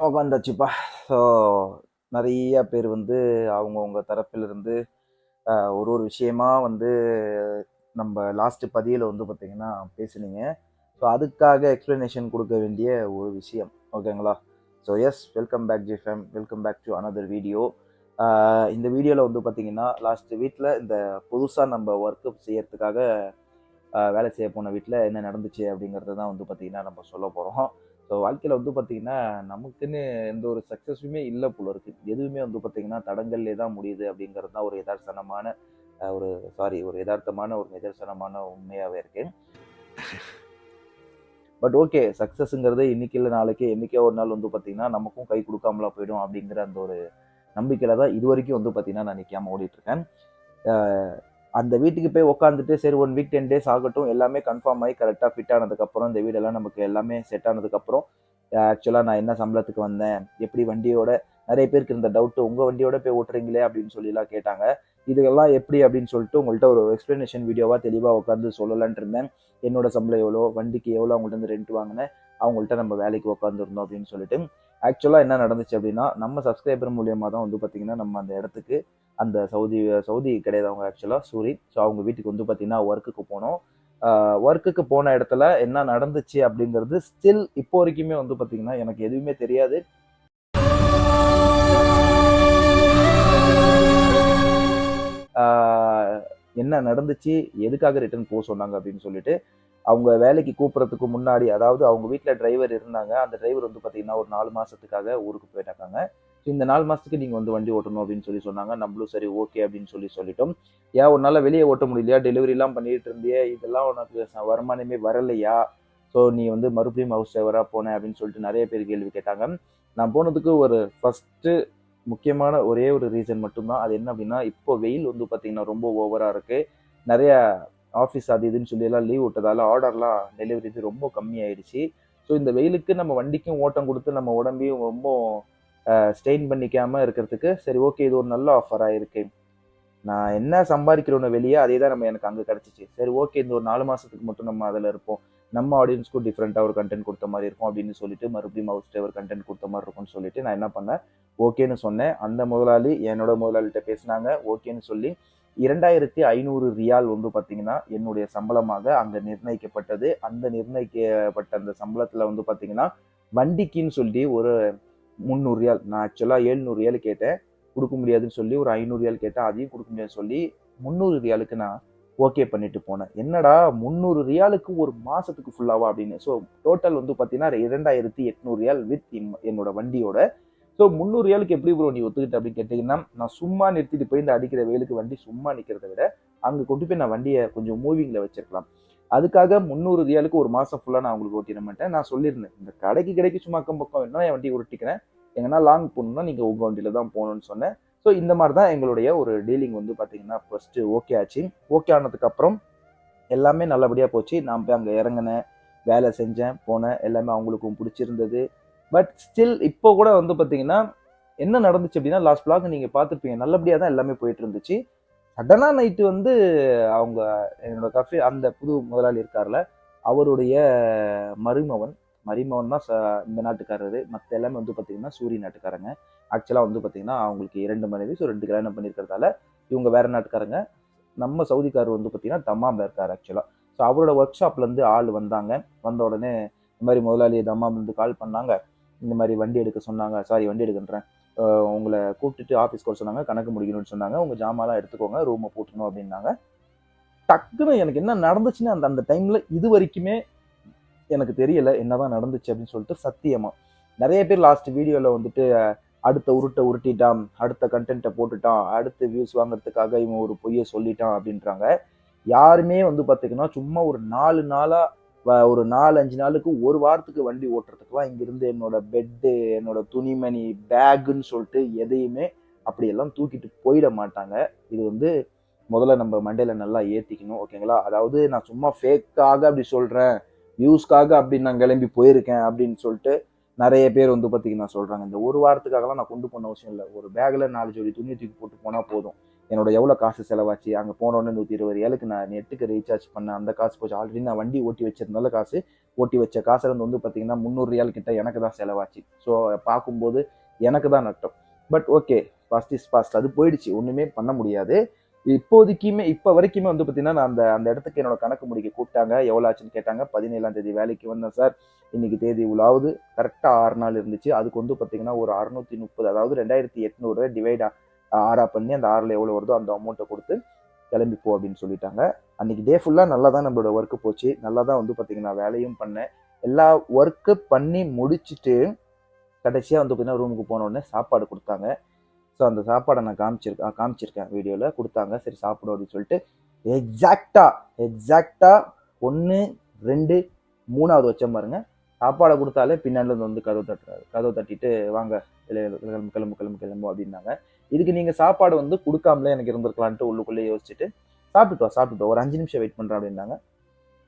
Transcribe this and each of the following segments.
உக்காந்தாச்சுப்பா. So நிறைய பேர் வந்து அவங்கவுங்க தரப்பிலிருந்து ஒரு ஒரு விஷயமா வந்து நம்ம லாஸ்ட் பதியில் வந்து பார்த்திங்கன்னா பேசுனீங்க. ஸோ அதுக்காக எக்ஸ்ப்ளனேஷன் கொடுக்க வேண்டிய ஒரு விஷயம். ஓகேங்களா so yes welcome back G fame welcome back to another video இந்த வீடியோவில் வந்து பார்த்திங்கன்னா லாஸ்ட் வீட்டில் இந்த புதுசாக நம்ம ஒர்க்கு செய்யறதுக்காக வேலை செய்ய போன வீட்டில் என்ன நடந்துச்சு அப்படிங்கிறது தான் வந்து பார்த்திங்கன்னா நம்ம சொல்ல போகிறோம் ஸோ வாழ்க்கையில் வந்து பார்த்தீங்கன்னா நமக்குன்னு எந்த ஒரு சக்ஸஸுமே இல்லை போல இருக்கு. எதுவுமே வந்து பார்த்தீங்கன்னா தடங்கள்லே தான் முடியுது அப்படிங்கிறது தான் ஒரு யதார்த்தனமான ஒரு சாரி ஒரு யதார்த்தமான ஒரு நிதர்சனமான உண்மையாகவே இருக்கு. பட் ஓகே சக்ஸஸ்ங்கிறது இன்னைக்கு இல்லை நாளைக்கு என்னைக்கோ ஒரு நாள் வந்து பார்த்தீங்கன்னா நமக்கும் கை கொடுக்காமலா போயிடும் அப்படிங்கிற அந்த ஒரு நம்பிக்கையில் தான் இது வரைக்கும் வந்து பார்த்தீங்கன்னா நான் நிற்காமல் ஓடிட்டுருக்கேன் அந்த வீட்டுக்கு போய் உட்காந்துட்டு சரி ஒன் வீக் டென் டேஸ் ஆகட்டும் எல்லாமே கன்ஃபார்ம் ஆகி கரெக்டாக ஃபிட் ஆனதுக்கப்புறம் இந்த வீடெல்லாம் நமக்கு எல்லாமே செட் ஆனதுக்கப்புறம் ஆக்சுவலாக நான் என்ன சம்பளத்துக்கு வந்தேன் எப்படி வண்டியோட நிறைய பேருக்கு இருந்த டவுட்டு உங்கள் வண்டியோட போய் ஓட்டுறீங்களே அப்படின்னு சொல்லிலாம் கேட்டாங்க. இதுக்கெல்லாம் எப்படி அப்படின்னு சொல்லிட்டு உங்கள்கிட்ட ஒரு எக்ஸ்ப்ளனேஷன் வீடியோவாக தெளிவாக உட்காந்து சொல்லலான்ட்டு இருந்தேன். என்னோட சம்பளம் எவ்வளோ வண்டிக்கு எவ்வளோ அவங்கள்ட்ட இருந்து ரெண்ட் வாங்கினேன் அவங்கள்ட்ட நம்ம வேலைக்கு உட்காந்துருந்தோம் அப்படின்னு சொல்லிட்டு. ஆக்சுவலாக என்ன நடந்துச்சு அப்படின்னா நம்ம சப்ஸ்கிரைபர் மூலியமாக தான் வந்து பார்த்திங்கன்னா நம்ம அந்த இடத்துக்கு அந்த சவுதி சவுதி கிடையாது அவங்க ஆக்சுவலாக சூரி ஸோ அவங்க வீட்டுக்கு வந்து பார்த்தீங்கன்னா ஒர்க்குக்கு போனோம். ஒர்க்குக்கு போன இடத்துல என்ன நடந்துச்சு அப்படிங்கிறது ஸ்டில் இப்போ வரைக்குமே வந்து பார்த்தீங்கன்னா எனக்கு எதுவுமே தெரியாது. என்ன நடந்துச்சு எதுக்காக ரிட்டர்ன் போக சொன்னாங்க அப்படின்னு சொல்லிட்டு அவங்க வேலைக்கு கூப்பிட்றதுக்கு முன்னாடி அதாவது அவங்க வீட்டில் டிரைவர் இருந்தாங்க. அந்த டிரைவர் வந்து பார்த்தீங்கன்னா ஒரு நாலு மாதத்துக்காக ஊருக்கு போயிட்டாங்க. இந்த நாலு மாதத்துக்கு நீங்கள் வந்து வண்டி ஓட்டணும் அப்படின்னு சொல்லி சொன்னாங்க. நம்மளும் சரி ஓகே அப்படின்னு சொல்லி சொல்லிட்டோம். ஏன் உன்னால வெளியே ஓட்ட முடியலையா? டெலிவரிலாம் பண்ணிட்டு இருந்தியே. இதெல்லாம் உனக்கு வருமானமே வரலையா? ஸோ நீ வந்து மறுபடியும் ஹவுஸ் டிரைவராக போனேன் அப்படின்னு சொல்லிட்டு நிறைய பேர் கேள்வி கேட்டாங்க. நான் போனதுக்கு ஒரு ஃபஸ்ட்டு முக்கியமான ஒரே ஒரு ரீசன் மட்டும்தான். அது என்ன அப்படின்னா இப்போ வெயில் வந்து பார்த்தீங்கன்னா ரொம்ப ஓவராக இருக்குது நிறைய ஆஃபீஸ் அது இதுன்னு சொல்லி எல்லாம் லீவ் விட்டதால ஆர்டர்லாம் டெலிவரி இது ரொம்ப கம்மியாயிடுச்சு. ஸோ இந்த வெயிலுக்கு நம்ம வண்டிக்கும் ஓட்டம் கொடுத்து நம்ம உடம்பையும் ரொம்ப ஸ்டெயின் பண்ணிக்காமல் இருக்கிறதுக்கு சரி ஓகே இது ஒரு நல்ல ஆஃபராக இருக்கு. நான் என்ன சம்பாதிக்கிறோன்னு வெளியே அதே தான் நம்ம எனக்கு அங்கே கிடச்சிச்சு. சரி ஓகே இந்த ஒரு நாலு மாதத்துக்கு மட்டும் நம்ம அதில் இருப்போம். நம்ம ஆடியன்ஸ்க்கும் டிஃப்ரெண்ட்டாக ஒரு கண்டென்ட் கொடுத்த மாதிரி இருக்கும் அப்படின்னு சொல்லிட்டு மறுபடியும் ஹவுஸ் ஒரு கண்டென்ட் கொடுத்த மாதிரி இருக்கும்னு சொல்லிட்டு நான் என்ன பண்ணேன்? ஓகேன்னு சொன்னேன். அந்த முதலாளி என்னோட முதலாளிகிட்ட பேசினாங்க. ஓகேன்னு சொல்லி இரண்டாயிரத்தி ஐநூறு ரியால் வந்து பார்த்தீங்கன்னா என்னுடைய சம்பளமாக அங்கே நிர்ணயிக்கப்பட்டது. அந்த நிர்ணயிக்கப்பட்ட அந்த சம்பளத்தில் வந்து பார்த்தீங்கன்னா வண்டிக்குன்னு சொல்லி ஒரு முந்நூறு ரியால். நான் ஆக்சுவலாக ஏழ்நூறு ரியால் கேட்டேன். கொடுக்க முடியாதுன்னு சொல்லி ஒரு ஐநூறு ரியால் கேட்டேன். அதையும் கொடுக்க முடியாதுன்னு சொல்லி முந்நூறு ரியாலுக்கு நான் ஓகே பண்ணிட்டு போனேன். என்னடா முந்நூறு ரியாலுக்கு ஒரு மாசத்துக்கு ஃபுல்லாவா அப்படின்னு. ஸோ டோட்டல் வந்து பார்த்தீங்கன்னா இரண்டாயிரத்தி எட்நூறு ரியால் வித் என்னோட வண்டியோட. ஸோ முந்நூறு ரியாலுக்கு எப்படி ப்ரோ நீ ஒத்துக்கிட்ட அப்படின்னு கேட்டிங்கன்னா நான் சும்மா நிறுத்திட்டு போய் இந்த அடிக்கிற வெயிலுக்கு வண்டி சும்மா நிற்கிறத விட அங்கே கொண்டு போய் நான் வண்டியை கொஞ்சம் மூவிங்கில் வச்சிருக்கலாம். அதுக்காக முந்நூறு ரியாலுக்கு ஒரு மாதம் ஃபுல்லாக நான் உங்களுக்கு ஓட்டிட மாட்டேன். நான் சொல்லியிருந்தேன் இந்த கடைக்கு கடைக்கு சும்மா அக்கம் பக்கம் வேணா என் வண்டியை உருட்டிக்கிறேன். எங்கன்னா லாங் போகணும்னா நீங்கள் உங்கள் வண்டியில் தான் போகணும்னு சொன்னேன். ஸோ இந்த மாதிரி தான் எங்களுடைய ஒரு டீலிங் வந்து பார்த்தீங்கன்னா ஃபஸ்ட்டு ஓகே ஆச்சு. ஓகே ஆனதுக்கப்புறம் எல்லாமே நல்லபடியாக போச்சு. நான் போய் அங்கே இறங்கினேன் வேலை செஞ்சேன் போனேன். எல்லாமே அவங்களுக்கும் பிடிச்சிருந்தது. பட் ஸ்டில் இப்போ கூட வந்து பார்த்தீங்கன்னா என்ன நடந்துச்சு அப்படின்னா லாஸ்ட் பிளாக் நீங்கள் பார்த்துருப்பீங்க. நல்லபடியாக தான் எல்லாமே போயிட்டு இருந்துச்சு. சடனாக நைட்டு வந்து அவங்க என்னோட கஃபே அந்த புது முதலாளி இருக்கார்ல அவருடைய மருமவன் மருமவன் தான் ச- இந்த நாட்டுக்காரரு மற்ற எல்லாமே வந்து பார்த்தீங்கன்னா சூரிய நாட்டுக்காரங்க. ஆக்சுவலாக வந்து பார்த்தீங்கன்னா அவங்களுக்கு இரண்டு மனைவி ஸோ ரெண்டு கல்யாணம் பண்ணியிருக்கிறதால இவங்க வேற நாட்டுக்காரங்க. நம்ம சவுதிக்காரர் வந்து பார்த்தீங்கன்னா தம்மாம் இருக்கார் ஆக்சுவலாக ஸோ அவரோட ஒர்க் ஷாப்லேருந்து ஆள் வந்தாங்க. வந்த உடனே இந்த மாதிரி முதலாளி தம்மாம் வந்து கால் பண்ணாங்க. இந்த மாதிரி வண்டி எடுக்க சொன்னாங்க. சாரி வண்டி எடுக்கின்றேன். உங்களை கூப்பிட்டுட்டு ஆஃபீஸ்க்கு வர சொன்னாங்க கணக்கு முடிக்கணும்னு சொன்னாங்க. உங்கள் ஜாமாலாம் எடுத்துக்கோங்க ரூமை போட்டணும் அப்படின்னாங்க. டக்குன்னு எனக்கு என்ன நடந்துச்சுன்னு அந்த அந்த டைமில் இது வரைக்குமே எனக்கு தெரியல என்னதான் நடந்துச்சு அப்படின்னு சொல்லிட்டு சத்தியமாக நிறைய பேர் லாஸ்ட் வீடியோவில் வந்துட்டு அடுத்த உருட்டை உருட்டிட்டான் அடுத்த கண்டென்ட்டை போட்டுட்டான் அடுத்த வியூஸ் வாங்குறதுக்காக இவன் ஒரு பொய்யை சொல்லிட்டான் அப்படின்றாங்க. யாருமே வந்து பார்த்தீங்கன்னா சும்மா ஒரு நாலு நாளாக ஒரு நாலு அஞ்சு நாளுக்கு ஒரு வாரத்துக்கு வண்டி ஓட்டுறதுக்குலாம் இங்கிருந்து என்னோட பெட்டு என்னோட துணிமணி பேக்குன்னு சொல்லிட்டு எதையுமே அப்படியெல்லாம் தூக்கிட்டு போயிட மாட்டாங்க. இது வந்து முதல்ல நம்ம மண்டையில் நல்லா ஏற்றிக்கணும் ஓகேங்களா? அதாவது நான் சும்மா ஃபேக்காக அப்படி சொல்கிறேன் வியூஸ்க்காக அப்படி நான் கிளம்பி போயிருக்கேன் அப்படின்னு சொல்லிட்டு நிறைய பேர் வந்து பார்த்தீங்கன்னா சொல்கிறாங்க இந்த ஒரு வாரத்துக்காகலாம் நான் கொண்டு போன அவசியம் இல்லை. ஒரு பேக்கில் நாலு ஜோடி துணி தூக்கி போட்டு போனால் போதும். என்னோட எவ்வளோ காசு செலவாச்சு? அங்கே போனோடனே நூற்றி இருபது ஏழுக்கு நான் நெட்டுக்கு ரீசார்ஜ் பண்ணேன் அந்த காசு போச்சு ஆல்ரெடி நான் வண்டி ஓட்டி வச்சிருந்தால காசு ஓட்டி வச்ச காசுல இருந்து வந்து பார்த்தீங்கன்னா முந்நூறு ரியால் கிட்ட எனக்கு தான் செலவாச்சு. ஸோ பார்க்கும்போது எனக்கு தான் நட்டம். But okay past is past அது போயிடுச்சு. ஒன்றுமே பண்ண முடியாது. இப்போதைக்குமே இப்போ வரைக்குமே வந்து பார்த்தீங்கன்னா நான் அந்த அந்த இடத்துக்கு என்னோட கணக்கு முடிக்க கூப்பிட்டாங்க. எவ்வளோ ஆச்சுன்னு கேட்டாங்க. பதினேழாம் தேதி வேலைக்கு வந்தேன் சார் இன்னைக்கு தேதி உலாவது. கரெக்டாக ஆறு நாள் இருந்துச்சு. அதுக்கு வந்து பார்த்தீங்கன்னா ஒரு அறுநூத்தி முப்பது அதாவது ரெண்டாயிரத்தி எட்நூறு டிவைட் ஆறா பண்ணி அந்த ஆறில் எவ்வளோ வருதோ அந்த அமௌண்ட்டை கொடுத்து கிளம்பி போ அப்படின்னு சொல்லிட்டாங்க. அன்றைக்கி டே ஃபுல்லாக நல்லா தான் நம்மளோட ஒர்க்கு போச்சு. நல்லா தான் வந்து பார்த்தீங்கன்னா வேலையும் பண்ணேன். எல்லா ஒர்க்கு பண்ணி முடிச்சுட்டு கடைசியாக வந்து பார்த்தீங்கன்னா ரூமுக்கு போன உடனே சாப்பாடு கொடுத்தாங்க. ஸோ அந்த சாப்பாடை நான் காமிச்சிருக்கேன் காமிச்சிருக்கேன் வீடியோவில் கொடுத்தாங்க. சரி சாப்பிடும் அப்படின்னு சொல்லிட்டு எக்ஸாக்டாக எக்ஸாக்டாக ஒன்று ரெண்டு மூணாவது வச்ச பாருங்க. சாப்பாடை கொடுத்தாலே பின்னாடி வந்து கதவு தட்டுறாரு. கதவு தட்டிட்டு வாங்க கிளம்பு கிளம்பு கிளம்பு கிளம்பு அப்படின்னாங்க. இதுக்கு நீங்கள் சாப்பாடு வந்து கொடுக்காமலே எனக்கு இருந்திருக்கலான்ட்டு உள்ளுக்குள்ளே யோசிச்சுட்டு சாப்பிட்டு வா சாப்பிட்டு வா. ஒரு அஞ்சு நிமிஷம் வெயிட் பண்ணுறேன் அப்படின்னாங்க.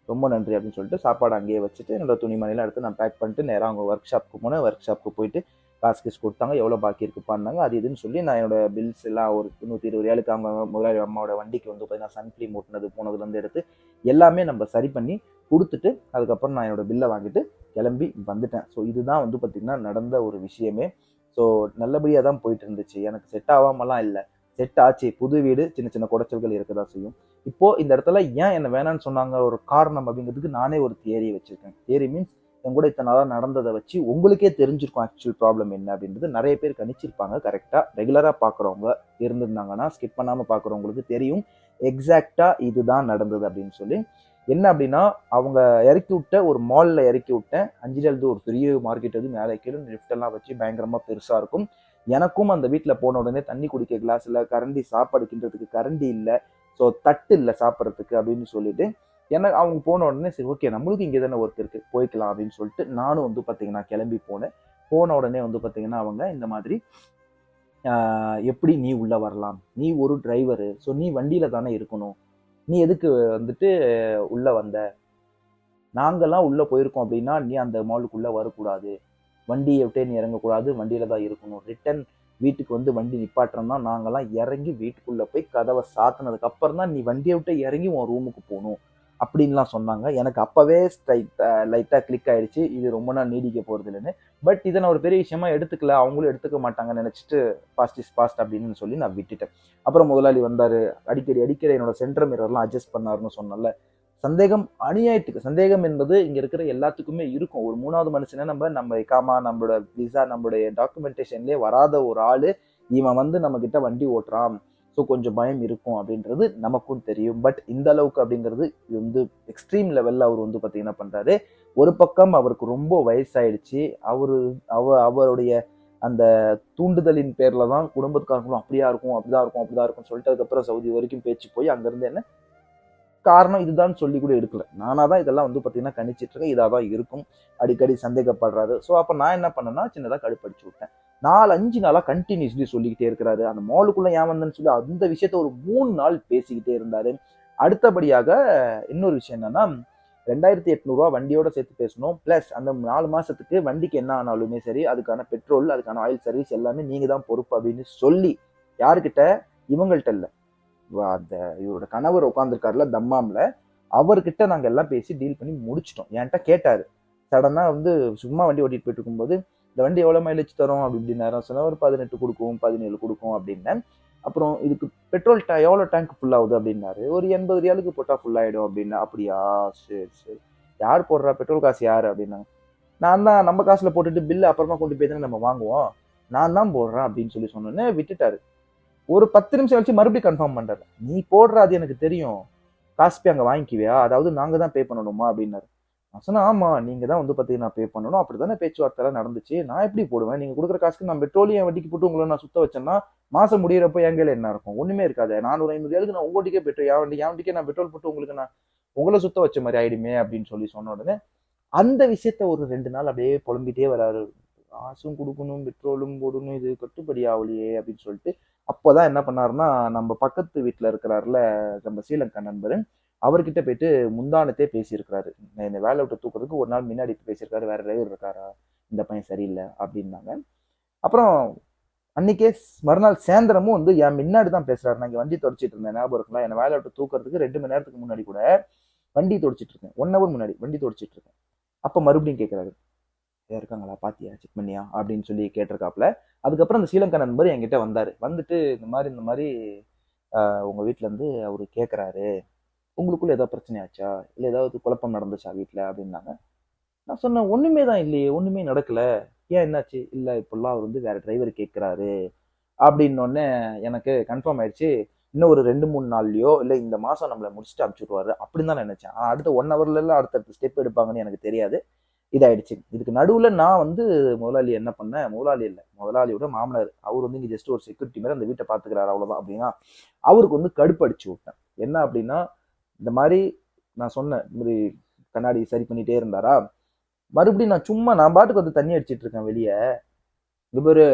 ரொம்ப நன்றி அப்படின்னு சொல்லிட்டு சாப்பாடு அங்கேயே வச்சுட்டு என்னோட துணிமணிலாம் எடுத்து நான் பேக் பண்ணிட்டு நேராக அவங்க ஒர்க் ஷாப்புக்கு போனேன். ஒர்க் ஷாப்புக்கு போயிட்டு காசு கீஸ் கொடுத்தாங்க. எவ்வளோ பாக்கி இருக்கு அது இதுன்னு சொல்லி நான் என்னோட பில்ஸ் எல்லாம் ஒரு நூற்றி இருபது ஏழுக்கு அவங்க முதலாளி அம்மாவோட வண்டிக்கு வந்து பார்த்தீங்கன்னா சன்ஃப்ளீம் ஓட்டுனது போனதுலேருந்து எடுத்து எல்லாமே நம்ம சரி பண்ணி கொடுத்துட்டு அதுக்கப்புறம் நான் என்னோட பில்லை வாங்கிட்டு கிளம்பி வந்துட்டேன். ஸோ இதுதான் வந்து பார்த்திங்கன்னா நடந்த ஒரு விஷயமே. ஸோ நல்லபடியாக தான் போயிட்டு இருந்துச்சு. எனக்கு செட் ஆகாமலாம் இல்லை. செட் ஆச்சு. புது வீடு சின்ன சின்ன குடைச்சல்கள் இருக்க தான் செய்யும். இப்போது இந்த இடத்துல ஏன் என்ன வேணாம்னு சொன்னாங்க? ஒரு காரணம் அப்படிங்கிறதுக்கு நானே ஒரு தியரி வச்சுருக்கேன். தியரி மீன்ஸ் என் கூட இத்தனை நாளாக நடந்ததை வச்சு உங்களுக்கே தெரிஞ்சிருக்கும் ஆக்சுவல் ப்ராப்ளம் என்ன அப்படின்றது. நிறைய பேர் கணிச்சிருப்பாங்க. கரெக்டாக ரெகுலராக பார்க்குறவங்க இருந்திருந்தாங்கன்னா ஸ்கிப் பண்ணாமல் பார்க்குறவங்களுக்கு தெரியும். எக்ஸாக்டா இதுதான் நடந்தது அப்படின்னு சொல்லி என்ன அப்படின்னா அவங்க இறக்கி விட்ட ஒரு மாலில் இறக்கி விட்டேன். அஞ்சிலிருந்து ஒரு பெரிய மார்க்கெட் அது மேலே கீழே lift எல்லாம் வச்சு பயங்கரமாக பெருசாக இருக்கும். எனக்கும் அந்த வீட்டில் போன உடனே தண்ணி குடிக்க கிளாஸ் இல்லை கரண்டி சாப்பாடு கிண்டுறதுக்கு கரண்டி இல்லை ஸோ தட்டு இல்லை சாப்பிட்றதுக்கு அப்படின்னு சொல்லிட்டு எனக்கு அவங்க போன உடனே சரி ஓகே நம்மளுக்கு இங்கே தானே ஒர்க் இருக்கு போய்க்கலாம் அப்படின்னு சொல்லிட்டு நானும் வந்து பார்த்தீங்கன்னா கிளம்பி போனேன். போன உடனே வந்து பார்த்தீங்கன்னா அவங்க இந்த மாதிரி எப்படி நீ உள்ள வரலாம்? நீ ஒரு டிரைவரு ஸோ நீ வண்டியில தானே இருக்கணும். நீ எதுக்கு வந்துட்டு உள்ள வந்த? நாங்கெல்லாம் உள்ள போயிருக்கோம் அப்படின்னா நீ அந்த மாலுக்குள்ள வரக்கூடாது. வண்டியை விட்டே நீ இறங்கக்கூடாது வண்டியில தான் இருக்கணும். ரிட்டன் வீட்டுக்கு வந்து வண்டி நிப்பாட்டுறோம்னா நாங்கெல்லாம் இறங்கி வீட்டுக்குள்ள போய் கதவை சாத்தினதுக்கு அப்புறம் தான் நீ வண்டியை விட்டு இறங்கி உன் ரூமுக்கு போகணும். அப்படின்லாம் சொன்னாங்க. எனக்கு அப்போவே லைட்டாக கிளிக் ஆயிடுச்சு. இது ரொம்ப நாள் நீடிக்க போகிறது இல்லைன்னு. பட் இதை நான் ஒரு பெரிய விஷயமா எடுத்துக்கல. அவங்களும் எடுத்துக்க மாட்டாங்க நினச்சிட்டு பாஸ்ட் இஸ் பாஸ்ட் அப்படின்னு சொல்லி நான் விட்டுட்டேன். அப்புறம் முதலாளி வந்தார். அடிக்கடி அடிக்கடி என்னோட சென்டர் மிரர்லாம் அட்ஜஸ்ட் பண்ணாருன்னு சொன்னல சந்தேகம் அநியாயத்துக்கு சந்தேகம் என்பது இங்கே இருக்கிற எல்லாத்துக்குமே இருக்கும். ஒரு மூணாவது மனுஷனை நம்ம நம்ம இக்காமா நம்மளோட விசா நம்மளுடைய டாக்குமெண்டேஷன்லேயே வராத ஒரு ஆள் இவன் வந்து நம்மக்கிட்ட வண்டி ஓட்டுறான். ஸோ கொஞ்சம் பயம் இருக்கும் அப்படின்றது நமக்கும் தெரியும். பட் இந்த அளவுக்கு அப்படிங்கிறது இது வந்து எக்ஸ்ட்ரீம் லெவல்ல அவர் வந்து பார்த்தீங்கன்னா பண்றாரு. ஒரு பக்கம் அவருக்கு ரொம்ப வயசாயிடுச்சு. அவரு அவ அவருடைய அந்த தூண்டுதலின் பேரில் தான் குடும்பத்துக்காரங்களும் அப்படியா இருக்கும் அப்படிதான் இருக்கும் அப்படிதான் இருக்கும் சொல்லிட்டு அதுக்கப்புறம் சவுதி வரைக்கும் பேச்சு போய் அங்கேருந்து என்ன காரணம் இதுதான் சொல்லி கூட எடுக்கல நானா தான் இதெல்லாம் வந்து பார்த்தீங்கன்னா கணிச்சிட்டு இருக்கேன். இதாக தான் இருக்கும். அடிக்கடி சந்தேகப்படுறாரு. ஸோ அப்போ நான் என்ன பண்ணேன்னா சின்னதாக கடுப்படிச்சு விட்டேன். நாலு அஞ்சு நாளாக கண்டினியூஸ்லி சொல்லிக்கிட்டே இருக்கிறாரு. அந்த மாலுக்குள்ளே ஏன் வந்தேன்னு சொல்லி அந்த விஷயத்த ஒரு மூணு நாள் பேசிக்கிட்டே இருந்தாரு. அடுத்தபடியாக இன்னொரு விஷயம் என்னன்னா ரெண்டாயிரத்தி எட்நூறுவா வண்டியோட சேர்த்து பேசணும். ப்ளஸ் அந்த நாலு மாசத்துக்கு வண்டிக்கு என்ன ஆனாலுமே சரி அதுக்கான பெட்ரோல் அதுக்கான ஆயில் சர்வீஸ் எல்லாமே நீங்க தான் பொறுப்பு அப்படின்னு சொல்லி யாருக்கிட்ட? இவங்கள்ட்ட இல்லை. அந்த இவரோட கணவர் உட்காந்துருக்காருல தம்மாம்ல அவர்கிட்ட நாங்கள் எல்லாம் பேசி டீல் பண்ணி முடிச்சிட்டோம். என்கிட்ட கேட்டார். சடனாக வந்து சும்மா வண்டி ஓட்டிட்டு போயிட்டு இருக்கும்போது இந்த வண்டி எவ்வளோ மைலேஜ் தரும்? அப்படி இப்படின்னு சொன்னால் ஒரு பதினெட்டு கொடுக்கும் பதினேழு கொடுக்கும் அப்படின்னேன். அப்புறம் இதுக்கு பெட்ரோல் டே எவ்வளோ டேங்க் ஃபுல் ஆகுது? அப்படின்னாரு. ஒரு எண்பது ரியாலுக்கு போட்டால் ஃபுல் ஆகிடும் அப்படின்னா அப்படியா சரி சரி. யார் போடுறா? பெட்ரோல் காசு யார்? அப்படின்னாங்க. நான் தான் நம்ம காசில் போட்டுட்டு பில்லு அப்புறமா கொண்டு போய் தானே நம்ம வாங்குவோம். நான் தான் போடுறேன் அப்படின்னு சொல்லி சொன்னோன்னே விட்டுட்டாரு. ஒரு பத்து நிமிஷம் கழிச்சு மறுபடியும் கன்ஃபார்ம் பண்றாரு. நீ போடுற அது எனக்கு தெரியும். காசு போய் அங்கே வாங்கிக்குவியா? அதாவது நாங்கள் தான் பே பண்ணணுமா? அப்படின்னாரு. நான் சொன்னேன் ஆமாம் நீங்கள் தான் வந்து பார்த்தீங்கன்னா பே பண்ணணும். அப்படி தானே பேச்சுவார்த்தை நடந்துச்சு. நான் எப்படி போடுவேன்? நீங்கள் கொடுக்குற காசுக்கு நான் பெட்ரோலியம் வட்டிக்கு போட்டு உங்களை நான் சுத்த வச்சேன்னா மாதம் முடியிறப்ப என் கையில் என்ன இருக்கும்? ஒன்றுமே இருக்காது. நானூறு ஐநூறு ஏழுக்கு நான் உங்கள்கிட்டே பெட்ரோல் என் வண்டி என் வண்டிக்கே நான் பெட்ரோல் போட்டு உங்களுக்கு நான் உங்களை சுத்த வச்ச மாதிரி ஆயிடுமே? அப்படின்னு சொல்லி சொன்ன உடனே அந்த விஷயத்த ஒரு ரெண்டு நாள் அப்படியே புலம்பிட்டே வராரு. காசும் கொடுக்கணும் பெட்ரோலும் போடணும் இது கட்டுப்படி ஆகலையே அப்படின்னு சொல்லிட்டு அப்போதான் என்ன பண்ணாருன்னா நம்ம பக்கத்து வீட்டில் இருக்கிறாருல நம்ம ஸ்ரீலங்கா நண்பர் அவர்கிட்ட போயிட்டு முந்தானத்தே பேசியிருக்கிறாரு. நான் இந்த வேலை விட்டு தூக்குறதுக்கு ஒரு நாள் முன்னாடி பேசியிருக்காரு வேற டிரைவர் இருக்காரா? இந்த பையன் சரியில்லை அப்படின்னாங்க. அப்புறம் அன்னைக்கே மறுநாள் சேந்திரமும் வந்து என் முன்னாடி தான் பேசுறாரு. நான் இங்க வண்டி தொடச்சிட்டு இருந்தேன். ஞாபகம் இருக்கலாம் என்ன வேலை விட்டு தூக்குறதுக்கு ரெண்டு மணி நேரத்துக்கு முன்னாடி கூட வண்டி தொடச்சிட்டு இருக்கேன் ஒன் ஹவர் முன்னாடி வண்டி தொடச்சிட்டு இருக்கேன். அப்போ மறுபடியும் கேட்குறாரு இருக்காங்களா? பாத்தியா? செக் பண்ணியா? அப்படின்னு சொல்லி கேட்டிருக்காப்புல. அதுக்கப்புறம் அந்த ஸ்ரீலங்கா நண்பர் என்கிட்ட வந்தார். வந்துட்டு இந்த மாதிரி இந்த மாதிரி உங்கள் வீட்டிலேருந்து அவர் கேட்குறாரு அவரு கேட்கறாரு உங்களுக்குள்ள ஏதாவது பிரச்சனையாச்சா இல்லை ஏதாவது குழப்பம் நடந்துச்சா வீட்டில் அப்படின்னாங்க. நான் சொன்னேன் ஒன்றுமே தான் இல்லையே. ஒன்றுமே நடக்கலை. ஏன் என்னாச்சு? இல்லை இப்போல்லாம் அவர் வந்து வேற டிரைவர் கேட்குறாரு அப்படின்னோடனே எனக்கு கன்ஃபார்ம் ஆயிடுச்சு. இன்னும் ஒரு ரெண்டு மூணு நாள்லையோ இல்லை இந்த மாதம் நம்மளை முடிச்சுட்டு அனுப்பிச்சுடுவாரு. அப்படின்னு தான் நினச்சேன். ஆனா அடுத்த ஒன் ஹவர்ல அடுத்தடுத்த ஸ்டெப் எடுப்பாங்கன்னு எனக்கு தெரியாது. இதாயிடுச்சு. இதுக்கு நடுவில் நான் வந்து முதலாளி என்ன பண்ணேன்? முதலாளி இல்லை முதலாளியோட மாமனார். அவர் வந்து இங்கே ஜஸ்ட் ஒரு செக்யூரிட்டி மாதிரி அந்த வீட்டை பார்த்துக்கிறாரு அவ்வளோதான் அப்படின்னா அவருக்கு வந்து கடுப்பு அடிச்சு விட்டேன். என்ன அப்படின்னா இந்த மாதிரி நான் சொன்னேன் இந்த மாதிரி கண்ணாடி சரி பண்ணிட்டே இருந்தாரா? மறுபடியும் நான் சும்மா நான் பாட்டுக்கு வந்து தண்ணி அடிச்சிட்டு இருக்கேன் வெளியே. இது பேர்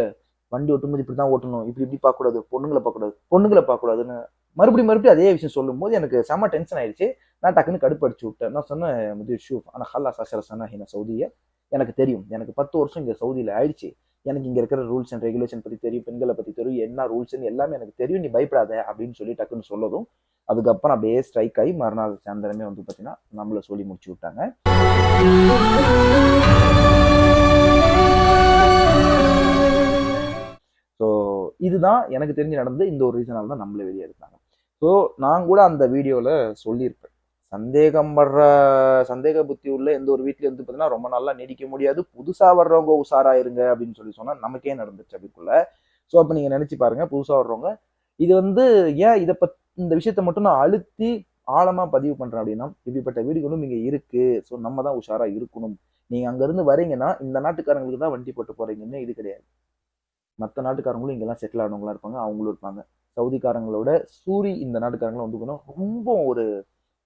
வண்டி ஓட்டும்போது இப்படி தான் ஓட்டணும். இப்படி இப்படி பார்க்கக்கூடாது. பொண்ணுங்களை பார்க்கக்கூடாது. பொண்ணுங்களை பார்க்கக்கூடாதுன்னு மறுபடியும் மறுபடியும் அதே விஷயம் சொல்லும்போது எனக்கு செம டென்ஷன் ஆயிடுச்சு. நான் டக்குன்னு கடுப்படிச்சு விட்டேன். நான் சொன்னேன் முதிர் ஷூ ஆனால் ஹல்லா சசர சனா ஹின சவுதியை? எனக்கு தெரியும். எனக்கு பத்து வருஷம் இங்கே சவுதியில் ஆயிடுச்சு. எனக்கு இங்கே இருக்கிற ரூல்ஸ் அண்ட் ரெகுலேஷன் பற்றி தெரியும் பெண்களை பற்றி தெரியும் என்ன ரூல்ஸ்னு எல்லாமே எனக்கு தெரியும். நீ பயப்படாத அப்படின்னு சொல்லி டக்குன்னு சொல்லதும் அதுக்கப்புறம் அப்படியே ஸ்ட்ரைக் ஆகி மறுநாள் சாயந்தரமே வந்து பார்த்தீங்கன்னா நம்மளை சொல்லி முடிச்சு விட்டாங்க. ஸோ இதுதான் எனக்கு தெரிஞ்சு நடந்து இந்த ஒரு ரீசனால் தான் நம்மளை வெளியே எடுத்தாங்க ஸோ நான் கூட அந்த வீடியோவில் சொல்லியிருப்பேன். சந்தேகம் வர்ற சந்தேக புத்தி உள்ள எந்த ஒரு வீட்லேயும் வந்து பார்த்தீங்கன்னா ரொம்ப நல்லா நீடிக்க முடியாது. புதுசாக வர்றவங்க உஷாராக இருங்க அப்படின்னு சொல்லி சொன்னால் நமக்கே நடந்துச்சு அதுக்குள்ள. ஸோ அப்போ நீங்கள் நினச்சி பாருங்கள் புதுசாக வர்றவங்க. இது வந்து ஏன் இதை பத் இந்த விஷயத்தை மட்டும் நான் அழுத்தி ஆழமாக பதிவு பண்ணுறேன் அப்படின்னா இப்படிப்பட்ட வீடுகளும் இங்கே இருக்குது ஸோ நம்ம தான் உஷாராக இருக்கணும். நீங்கள் அங்கேருந்து வரீங்கன்னா இந்த நாட்டுக்காரங்களுக்கு தான் வண்டி போட்டு போகிறீங்கன்னு இது கிடையாது. மற்ற நாட்டுக்காரங்களும் இங்கெல்லாம் செட்டில் ஆனவங்களா இருப்பாங்க அவங்களும் இருப்பாங்க. சவுதிக்காரங்களோட சூரி இந்த நாட்டுக்காரங்களும் வந்து பார்த்தீங்கன்னா ரொம்ப ஒரு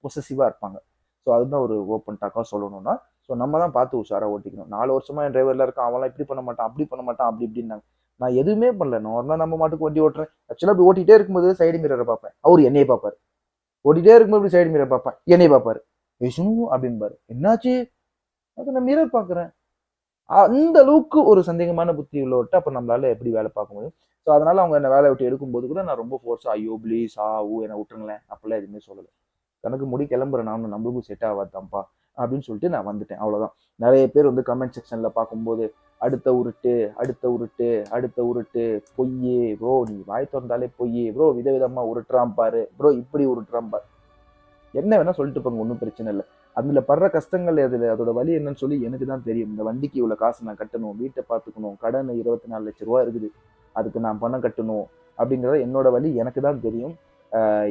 பொசசிவாக இருப்பாங்க. ஸோ அதுதான் ஒரு ஓப்பன் டாக்காக சொல்லணும்னா. ஸோ நம்ம தான் பார்த்து உஷாராக ஓட்டிக்கணும். நாலு வருஷமா என் டிரைவரில் இருக்கான் அவன்லாம் இப்படி பண்ண மாட்டான் அப்படி பண்ண மாட்டான் அப்படி இப்படின்னாங்க. நான் எதுவுமே பண்ணல. நார்மலாக நம்ம மாட்டுக்கு வண்டி ஓட்டுறேன். ஆக்சுவலாக அப்படி ஓட்டிகிட்டே இருக்கும்போது சைடு மீரரை பார்ப்பேன். அவர் என்னையை பார்ப்பார். ஓட்டிகிட்டே இருக்கும்போது இப்படி சைடு மீரை பார்ப்பேன். என்னையை பார்ப்பார். விஷ்ணு அப்படின்பாரு என்னாச்சு? அது நான் மீரர் பார்க்குறேன். அந்த அளவுக்கு ஒரு சந்தேகமான புத்தி உள்ளவர்கிட்ட அப்போ நம்மளால எப்படி வேலை பார்க்க முடியும்? ஸோ அதனால அவங்க என்ன வேலை விட்டு எடுக்கும்போது கூட நான் ரொம்ப ஃபோர்ஸாக ஐயோ ப்ளீஸ் ஆ ஊ என்னை விட்டுருங்களேன். அப்படிலாம் எதுவுமே சொல்லலை. கணக்கு முடி கிளம்புறேன் நானும் நம்மளுக்கும் செட் ஆகாதான்ப்பா அப்படின்னு சொல்லிட்டு நான் வந்துட்டேன். அவ்வளோதான் நிறைய பேர் வந்து கமெண்ட் செக்ஷன்ல பார்க்கும்போது அடுத்த உருட்டு அடுத்த உருட்டு அடுத்த உருட்டு பொய்யே ப்ரோ நீ வாய் திறந்தாலே பொய்யே ப்ரோ விதவிதமா உருட்டுறான் பாரு ப்ரோ இப்படி உருட்டுறான் பாரு. என்ன வேணா சொல்லிட்டு போங்க ஒன்றும் பிரச்சனை இல்லை. அதுல படுற கஷ்டங்கள் அதுல அதோட வழி என்னன்னு சொல்லி எனக்கு தான் தெரியும். இந்த வண்டிக்கு இவ்வளவு காசு நான் கட்டணும் வீட்டை பார்த்துக்கணும் கடன் இருபத்தி நாலு லட்ச ரூபா இருக்குது. அதுக்கு நான் பணம் கட்டணும் அப்படிங்கிறத என்னோட வழி எனக்கு தான் தெரியும்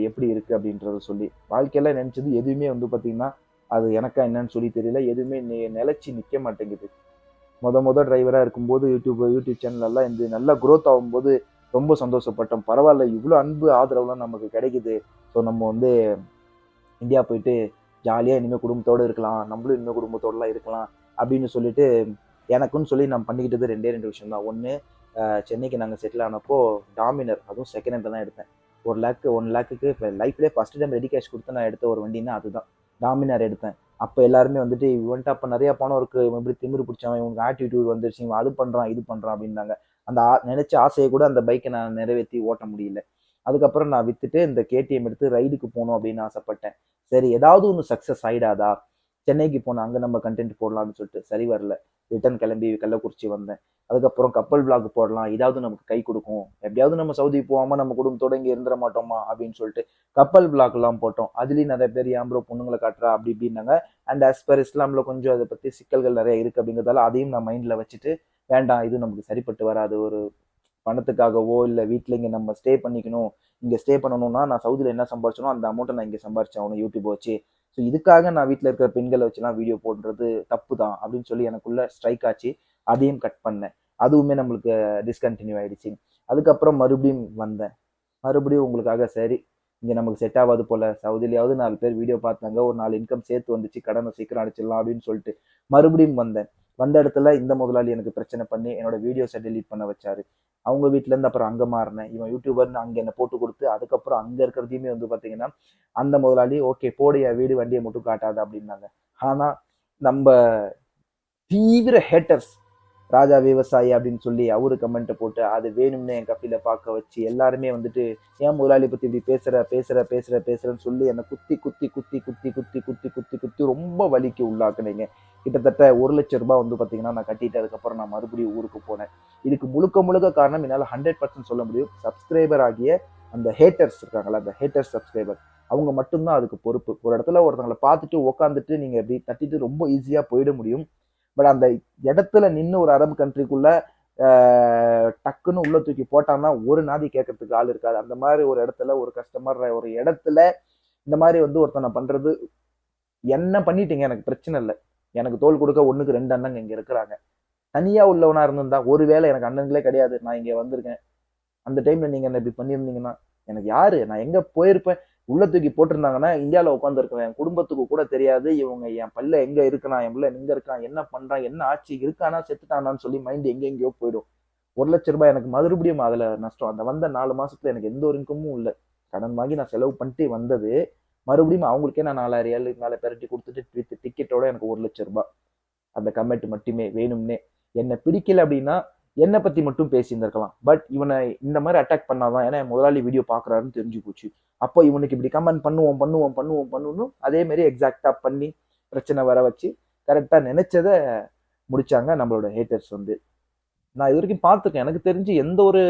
எப்படி இருக்கு அப்படின்றத சொல்லி. வாழ்க்கையில நினைச்சது எதுவுமே வந்து பாத்தீங்கன்னா அது எனக்கா என்னன்னு சொல்லி தெரியல. எதுவுமே நி- நிலைச்சு நிக்க மாட்டேங்குது. முத முத டிரைவரா இருக்கும்போது யூடியூப் யூடியூப் சேனல் எல்லாம் இந்த நல்லா க்ரோத் ஆகும்போது ரொம்ப சந்தோஷப்பட்டோம். பரவாயில்ல இவ்வளோ அன்பு ஆதரவுலாம் நமக்கு கிடைக்குது. ஸோ நம்ம வந்து இந்தியா போயிட்டு ஜாலியாக இனிமேல் குடும்பத்தோடு இருக்கலாம். நம்மளும் இனிமேல் குடும்பத்தோடலாம் இருக்கலாம் அப்படின்னு சொல்லிட்டு எனக்குன்னு சொல்லி நான் பண்ணிக்கிட்டது ரெண்டே ரெண்டு விஷயம் தான். ஒன்று சென்னைக்கு நாங்கள் செட்டில் ஆனப்போ டாமினர் அதுவும் செகண்ட் ஹேண்டில் தான் எடுத்தேன். ஒரு லேக்கு ஒன் லேக்குக்கு இப்போ லைஃப்லேயே ஃபஸ்ட் டைம் ரெடி கேஷ் கொடுத்து நான் எடுத்த ஒரு வண்டின்னா அதுதான். டாமினர் எடுத்தேன். அப்போ எல்லாருமே வந்துட்டு இவன்ட்டு அப்போ நிறைய பணம் இருக்குது இவன் இப்படி திமிரு பிடிச்சவன். இவனுக்கு ஆட்டிடியூட் வந்துருச்சு. இவன் அது பண்ணுறான் இது பண்ணுறான் அப்படின்னாங்க. அந்த ஆ- ஆசையை கூட அந்த பைக்கை நான் நிறைவேற்றி ஓட்ட முடியல. அதுக்கப்புறம் நான் வித்துட்டு இந்த கேடிஎம் எடுத்து ரைடுக்கு போகணும் அப்படின்னு ஆசைப்பட்டேன். சரி ஏதாவது ஒன்று சக்ஸஸ் ஆயிடாதா? சென்னைக்கு போனேன் அங்கே நம்ம கண்டென்ட் போடலாம்னு சொல்லிட்டு சரி வரல. ரிட்டர்ன் கிளம்பி கள்ளக்குறிச்சி வந்தேன். அதுக்கப்புறம் கப்பல் விளாக் போடலாம். ஏதாவது நமக்கு கை கொடுக்கும். எப்படியாவது நம்ம சவுதி போகாமல் நம்ம குடும்பத்தோட இங்கே இருந்துட மாட்டோமா? அப்படின்னு சொல்லிட்டு கப்பல் விளாக்லாம் போட்டோம். அதுலேயும் நிறைய பேர் ஏன் ப்ரோ பொண்ணுங்களை காட்டுறா? அப்படி இப்படின்னாங்க அண்ட் ஆஸ் பர் இஸ்லாமில் கொஞ்சம் அதை பற்றி சிக்கல்கள் நிறைய இருக்குது அப்படிங்கிறதால அதையும் நான் மைண்டில் வச்சுட்டு வேண்டாம் இது நமக்கு சரிப்பட்டு வராது. ஒரு பணத்துக்காகவோ இல்லை வீட்டில் இங்கே நம்ம ஸ்டே பண்ணிக்கணும் இங்கே ஸ்டே பண்ணணும்னா நான் சவுதியில் என்ன சம்பாரிச்சனோ அந்த அமௌண்ட்டை நான் இங்கே சம்பாரிச்சாகணும் யூடியூப் வச்சு ஸோ இதுக்காக நான் வீட்டில் இருக்கிற பெண்களை வச்சுலாம் வீடியோ போடுறது தப்பு தான் அப்படின்னு சொல்லி எனக்குள்ள ஸ்ட்ரைக் ஆச்சு. அதையும் கட் பண்ணேன். அதுவுமே நம்மளுக்கு டிஸ்கண்டினியூ ஆயிடுச்சு. அதுக்கப்புறம் மறுபடியும் வந்தேன். மறுபடியும் உங்களுக்காக சரி இங்கே நமக்கு செட் ஆகாது போல. சவுதிலையாவது நாலு பேர் வீடியோ பார்த்தாங்க. ஒரு நாலு இன்கம் சேர்த்து வந்துச்சு. கடனை சீக்கிரம் அடிச்சிடலாம் அப்படின்னு சொல்லிட்டு மறுபடியும் வந்தேன். வந்த இடத்துல இந்த முதலாளி எனக்கு பிரச்சனை பண்ணி என்னோட வீடியோஸை டெலீட் பண்ண வச்சாரு. அவங்க வீட்டிலேருந்து இருந்து அப்புறம் அங்க மாறினேன். இவன் யூடியூபர்னு அங்க என்ன போட்டு கொடுத்து அதுக்கப்புறம் அங்க இருக்கிறதையுமே வந்து பாத்தீங்கன்னா அந்த முதலாளி ஓகே போடு என் வீடு வண்டியை மட்டும் காட்டாது அப்படின்னாங்க. ஆனா நம்ம தீவிர ஹேட்டர்ஸ் ராஜா விவசாயி அப்படின்னு சொல்லி அவரு கமெண்ட்டை போட்டு அது வேணும்னு என் கப்பில பார்க்க வச்சு எல்லாருமே வந்துட்டு ஏன் முதலாளி பத்தி இப்படி பேசுற பேசுற பேசுற பேசுறன்னு சொல்லி என்னை குத்தி குத்தி குத்தி குத்தி குத்தி குத்தி குத்தி குத்தி ரொம்ப வலிக்கு உள்ளாக்குனீங்க. கிட்டத்தட்ட ஒரு லட்சம் ரூபாய் வந்து பார்த்தீங்கன்னா நான் கட்டிட்டு அதுக்கப்புறம் நான் மறுபடியும் ஊருக்கு போனேன். இதுக்கு முழுக்க முழுக்க காரணம் என்னால் ஹண்ட்ரட் பர்சன்ட் சொல்ல முடியும். சப்ஸ்கிரைபர் ஆகிய அந்த ஹேட்டர்ஸ் இருக்காங்களா அந்த ஹேட்டர் சப்ஸ்கிரைபர் அவங்க மட்டும்தான் அதுக்கு பொறுப்பு. ஒரு இடத்துல ஒருத்தவங்களை பார்த்துட்டு உட்காந்துட்டு நீங்கள் இப்படி தட்டிட்டு ரொம்ப ஈஸியாக போயிட முடியும். பட் அந்த இடத்துல நின்று ஒரு அரபு கண்ட்ரிக்குள்ள டக்குன்னு உள்ள தூக்கி போட்டான்னா ஒரு நாதி கேட்கறதுக்கு ஆள் இருக்காது. அந்த மாதிரி ஒரு இடத்துல ஒரு கஸ்டமர் ஒரு இடத்துல இந்த மாதிரி வந்து ஒருத்தனை பண்றது என்ன பண்ணிட்டீங்க? எனக்கு பிரச்சனை இல்லை. எனக்கு தோல் கொடுக்க ஒண்ணுக்கு ரெண்டு அண்ணங்க இங்க இருக்கிறாங்க. தனியா உள்ளவனா இருந்திருந்தா ஒருவேளை எனக்கு அண்ணன்களே கிடையாது. நான் இங்க வந்திருக்கேன். அந்த டைம்ல நீங்க என்ன இப்படி பண்ணியிருந்தீங்கன்னா எனக்கு யாரு? நான் எங்க போயிருப்பேன்? உள்ள தூக்கி போட்டிருந்தாங்கன்னா இந்தியாவில் உட்காந்துருக்கேன் என் குடும்பத்துக்கு கூட தெரியாது. இவங்க என் பல்ல எங்க இருக்கான் என் பிள்ளை எங்க இருக்கான் என்ன பண்றான் என்ன ஆச்சு இருக்கானா செத்துட்டானான்னு சொல்லி மைண்ட் எங்க எங்கேயோ போயிடும். ஒரு லட்ச ரூபாய் எனக்கு மறுபடியும் அதுல நஷ்டம். அந்த வந்த நாலு மாசத்துல எனக்கு எந்த ஒரு இன்கமும் இல்லை. கடன் வாங்கி நான் செலவு பண்ணிட்டு வந்தது. மறுபடியும் அவங்களுக்கே நான் நாலாயிரம் ஏழு மேலே பெரட்டி கொடுத்துட்டு வித் டிக்கெட்டோட எனக்கு ஒரு லட்ச ரூபாய். அந்த கமெண்ட் மட்டுமே வேணும்னே. என்னை பிடிக்கல அப்படின்னா என்னை பத்தி மட்டும் பேசியிருந்திருக்கலாம். பட் இவனை இந்த மாதிரி அட்டாக் பண்ணாதான் ஏன்னா முதலாளி வீடியோ பாக்குறாருன்னு தெரிஞ்சு போச்சு. அப்போ இவனுக்கு இப்படி கமெண்ட் பண்ணுவோம் பண்ணுவோம் பண்ணுவோம் பண்ணுவோம் அதே மாதிரி எக்ஸாக்டா பண்ணி பிரச்சனை வர வச்சு கரெக்டா நினைச்சத முடிச்சாங்க நம்மளோட ஹேட்டர்ஸ் வந்து. நான் இது வரைக்கும் பார்த்துருக்கேன். எனக்கு தெரிஞ்சு எந்த ஒரு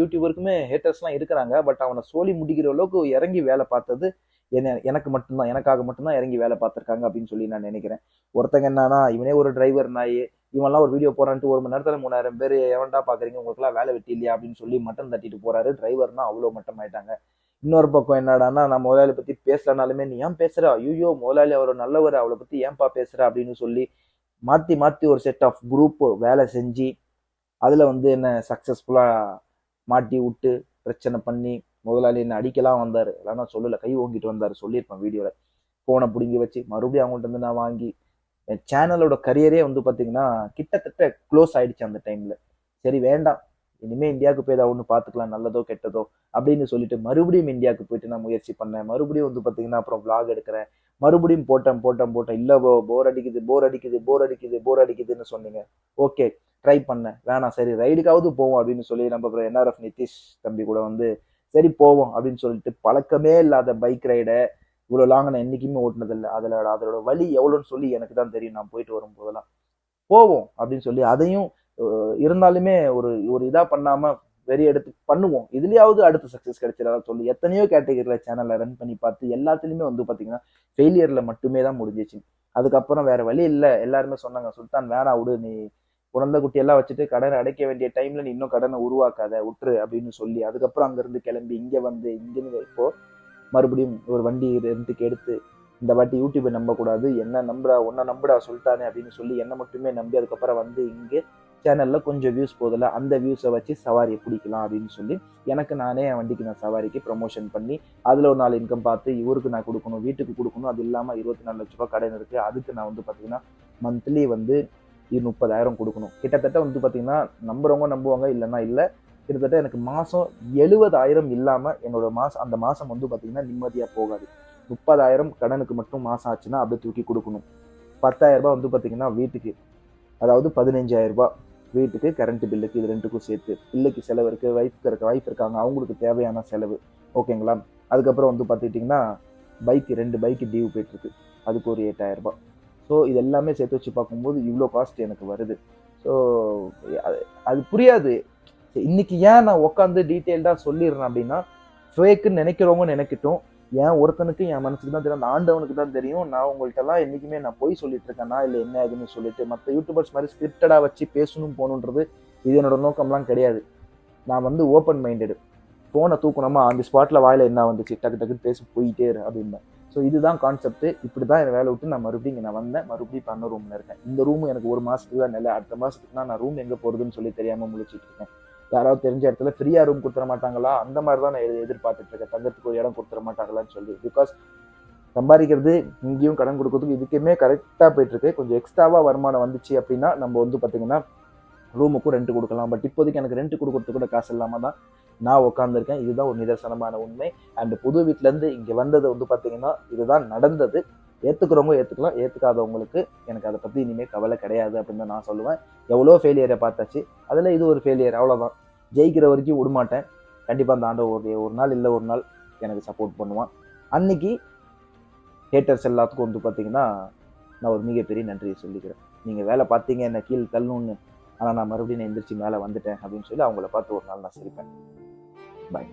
யூடியூபருக்குமே ஹேட்டர்ஸ்லாம் இருக்கிறாங்க. பட் அவனை சோலி முடிக்கிற அளவுக்கு இறங்கி வேலை பார்த்தது என்ன எனக்கு மட்டும்தான் எனக்காக மட்டும்தான் இறங்கி வேலை பார்த்துருக்காங்க அப்படின்னு சொல்லி நான் நினைக்கிறேன். ஒருத்தங்க என்னன்னா இவனே ஒரு டிரைவர் நாயே இவன்லாம் ஒரு வீடியோ போறான்ட்டு ஒரு மணி நேரத்துல மூணாயிரம் பேர் எவன்டா பாக்குறீங்க? உங்களுக்குலாம் வேலை வெட்டி இல்லையா? அப்படின்னு சொல்லி மட்டன் தட்டிட்டு போறாரு. டிரைவர்னா அவ்வளோ மட்டம் ஆயிட்டாங்க இன்னொரு பக்கம் என்னடான்னா நான் முதலாளி பத்தி பேசலனாலுமே நீ ஏன் பேசுற? ஐயோ முதலாளி அவர் நல்லவர். அவளை பத்தி ஏன்பா பேசுற? அப்படின்னு சொல்லி மாத்தி மாத்தி ஒரு செட் ஆஃப் குரூப் வேலை செஞ்சு அதுல வந்து என்ன சக்சஸ்ஃபுல்லா மாட்டி விட்டு பிரச்சனை பண்ணி முதலாளி என்ன அடிக்கலாம் வந்தாரு. அதெல்லாம் நான் சொல்லல கை ஓங்கிட்டு வந்தாரு. சொல்லியிருப்பேன் வீடியோல போனை பிடுங்கி வச்சு மறுபடியும் அவங்கள்ட்ட இருந்து நான் வாங்கி என் சேனலோட கரியரே வந்து பார்த்தீங்கன்னா கிட்டத்தட்ட க்ளோஸ் ஆயிடுச்சு அந்த டைம்ல சரி வேண்டாம். இனிமேல் இந்தியாவுக்கு போய் ஏதாவது ஒன்று பார்த்துக்கலாம் நல்லதோ கெட்டதோ அப்படின்னு சொல்லிட்டு மறுபடியும் இந்தியாவுக்கு போயிட்டு நான் முயற்சி பண்ணேன். மறுபடியும் வந்து பார்த்தீங்கன்னா அப்புறம் விளாக் எடுக்கிறேன். மறுபடியும் போட்டேன் போட்டேன் போட்டேன். இல்லை போர் அடிக்குது போர் அடிக்குது போர் அடிக்குது போர் அடிக்குதுன்னு சொன்னீங்க. ஓகே ட்ரை பண்ணேன். வேணாம் சரி ரைடுக்காவது போவோம் அப்படின்னு சொல்லி நம்ம என்ஆர்எஃப் நிதிஷ் தம்பி கூட வந்து சரி போவோம் அப்படின்னு சொல்லிட்டு பழக்கமே இல்லாத பைக் ரைடை இவ்வளோ லாங் நான் என்னைக்குமே ஓட்டினதில்லை. அதில் அதோட வலி எவ்வளோன்னு சொல்லி எனக்கு தான் தெரியும். நான் போயிட்டு வரும்போதெல்லாம். போவோம் அப்படின்னு சொல்லி அதையும் இருந்தாலுமே ஒரு ஒரு இதாக பண்ணாமல் வெறி எடுத்து பண்ணுவோம். இதுலயாவது அடுத்த சக்சஸ் கிடைச்சிடாத சொல்லி எத்தனையோ கேட்டகரியில் சேனலை ரன் பண்ணி பார்த்து எல்லாத்துலேயுமே வந்து பார்த்தீங்கன்னா ஃபெயிலியரில் மட்டுமே தான் முடிஞ்சிச்சு. அதுக்கப்புறம் வேற வழி இல்லை. எல்லாருமே சொன்னாங்க சுல்தான் வேணா விடு. நீ குழந்தை குட்டியெல்லாம் வச்சுட்டு கடனை அடைக்க வேண்டிய டைம்ல நீ இன்னும் கடனை உருவாக்காத விட்டுரு அப்படின்னு சொல்லி. அதுக்கப்புறம் அங்கேருந்து கிளம்பி இங்கே வந்து இங்கேருந்து இப்போ மறுபடியும் ஒரு வண்டி ரெண்டுக்கு எடுத்து இந்த வாட்டி யூடியூபை நம்பக்கூடாது என்ன நம்புறா உன்னை நம்புடா சொல்லிட்டானே அப்படின்னு சொல்லி என்ன மட்டுமே நம்பி அதுக்கப்புறம் வந்து இங்கே சேனலில் கொஞ்சம் வியூஸ் போதில்ல அந்த வியூஸை வச்சு சவாரியை பிடிக்கலாம் அப்படின்னு சொல்லி எனக்கு நானே என் வண்டிக்கு நான் சவாரிக்கு ப்ரமோஷன் பண்ணி அதில் ஒரு நாலு இன்கம் பார்த்து இவருக்கு நான் கொடுக்கணும் வீட்டுக்கு கொடுக்கணும் அது இல்லாமல் இருபத்தி நாலு லட்ச ரூபா கடன் இருக்குது அதுக்கு நான் வந்து பார்த்தீங்கன்னா மந்த்லி வந்து முப்பதாயிரம் கொடுக்கணும். கிட்டத்தட்ட வந்து பார்த்தீங்கன்னா நம்புறவங்க நம்புவாங்க இல்லைன்னா இல்லை கிட்டத்தட்ட எனக்கு மாதம் எழுபதாயிரம் இல்லாமல் என்னோட மாதம் அந்த மாதம் வந்து பார்த்திங்கன்னா நிம்மதியாக போகாது. முப்பதாயிரம் கடனுக்கு மட்டும் மாதம் ஆச்சுன்னா அப்படியே தூக்கி கொடுக்கணும். பத்தாயிரரூபா வந்து பார்த்திங்கன்னா வீட்டுக்கு அதாவது பதினஞ்சாயிரரூபா வீட்டுக்கு கரண்ட் பில்லுக்கு இது ரெண்டுக்கும் சேர்த்து பில்லுக்கு செலவு இருக்குது வைஃப்க்கு இருக்க வைஃப் இருக்காங்க அவங்களுக்கு தேவையான செலவு ஓகேங்களா அதுக்கப்புறம் வந்து பார்த்துக்கிட்டிங்கன்னா பைக்கு ரெண்டு பைக்கு டியூ போயிட்டுருக்கு. அதுக்கு ஒரு எட்டாயிரம் ரூபாய். ஸோ இது எல்லாமே சேர்த்து வச்சு பார்க்கும்போது இவ்வளோ காஸ்ட் எனக்கு வருது. ஸோ அது புரியாது. இன்னைக்கு ஏன் நான் உட்காந்து டீட்டெயில்டாக சொல்லிடுறேன் அப்படின்னா ஃபேக்குன்னு நினைக்கிறவங்க நினைக்கட்டும். ஏன் ஒருத்தனுக்கு என் மனசுக்கு தான் தெரியும் அந்த ஆண்டவனுக்கு தான் தெரியும். நான் உங்கள்கிட்ட எல்லாம் என்றைக்குமே நான் போய் சொல்லிட்டு இருக்கேனா இல்லை என்ன ஆகுதுன்னு சொல்லிட்டு மற்ற யூடியூபர்ஸ் மாதிரி ஸ்கிரிப்டடாக வச்சு பேசணும் போகணுன்றது இது என்னோட நோக்கம்லாம் கிடையாது. நான் வந்து ஓப்பன் மைண்டடு ஃபோனை தூக்கணுமா அந்த ஸ்பாட்டில் வாயில என்ன வந்துச்சு டக்கு டக்குன்னு பேசி போயிட்டே இரு அப்படின்பேன் ஸோ இதுதான் கான்செப்ட் இப்படி தான் என் வேலை விட்டு நான் மறுபடியும் இங்கே நான் வந்தேன். மறுபடியும் இப்போ அந்த ரூமில் இருக்கேன். இந்த ரூம் எனக்கு ஒரு மாதத்துக்கு தான் நிலை. அடுத்த மாதத்துக்கு நான் ரூம் எங்கே போகிறதுன்னு சொல்லி தெரியாமல் முழிச்சிட்டு இருக்கேன். யாராவது தெரிஞ்ச இடத்துல ஃப்ரீயாக ரூம் கொடுத்துட மாட்டாங்களா அந்த மாதிரி தான் நான் எதிர்பார்த்துட்டு இருக்கேன் தங்கத்துக்கு ஒரு இடம் கொடுத்துட மாட்டாங்களான்னு சொல்லி. பிகாஸ் சம்பாதிக்கிறது இங்கேயும் கடன் கொடுக்கறதுக்கு இதுக்குமே கரெக்டாக போயிட்டு இருக்கு கொஞ்சம் எக்ஸ்ட்ராவாக வருமானம் வந்துச்சு அப்படின்னா நம்ம வந்து பார்த்தீங்கன்னா ரூமுக்கும் ரெண்ட் கொடுக்கலாம். பட் இப்போதைக்கு எனக்கு ரெண்ட் கொடுக்கறதுக்கு கூட காசு இல்லாமல் தான் நான் உட்காந்துருக்கேன் இதுதான் ஒரு நிதர்சனமான உண்மை. அண்ட் புது வீட்டிலேருந்து இங்கே வந்தது வந்து பார்த்தீங்கன்னா இதுதான் நடந்தது. ஏற்றுக்கிறவங்க ஏற்றுக்கலாம் ஏற்றுக்காதவங்களுக்கு எனக்கு அதை பற்றி இனிமேல் கவலை கிடையாது அப்படின்னு தான் நான் சொல்லுவேன். எவ்வளோ ஃபெயிலியரை பார்த்தாச்சு. அதில் இது ஒரு ஃபெயிலியர் அவ்வளோதான் ஜெயிக்கிற வரைக்கும் விடமாட்டேன். கண்டிப்பாக அந்த ஆண்டை ஒரு ஒரு நாள் இல்லை ஒரு நாள் எனக்கு சப்போர்ட் பண்ணுவான். அன்னைக்கு ஹேட்டர்ஸ் எல்லாத்துக்கும் வந்து பார்த்தீங்கன்னா நான் ஒரு மிகப்பெரிய நன்றியை சொல்லிக்கிறேன். நீங்கள் வேலை பார்த்தீங்க என்ன கீழ் தள்ளணும்னு. ஆனால் நான் மறுபடியும் நான் எந்திரிச்சு மேலே வந்துட்டேன் அப்படின்னு சொல்லி அவங்கள பார்த்து ஒரு நாள் நான் சிரிப்பேன். பாய்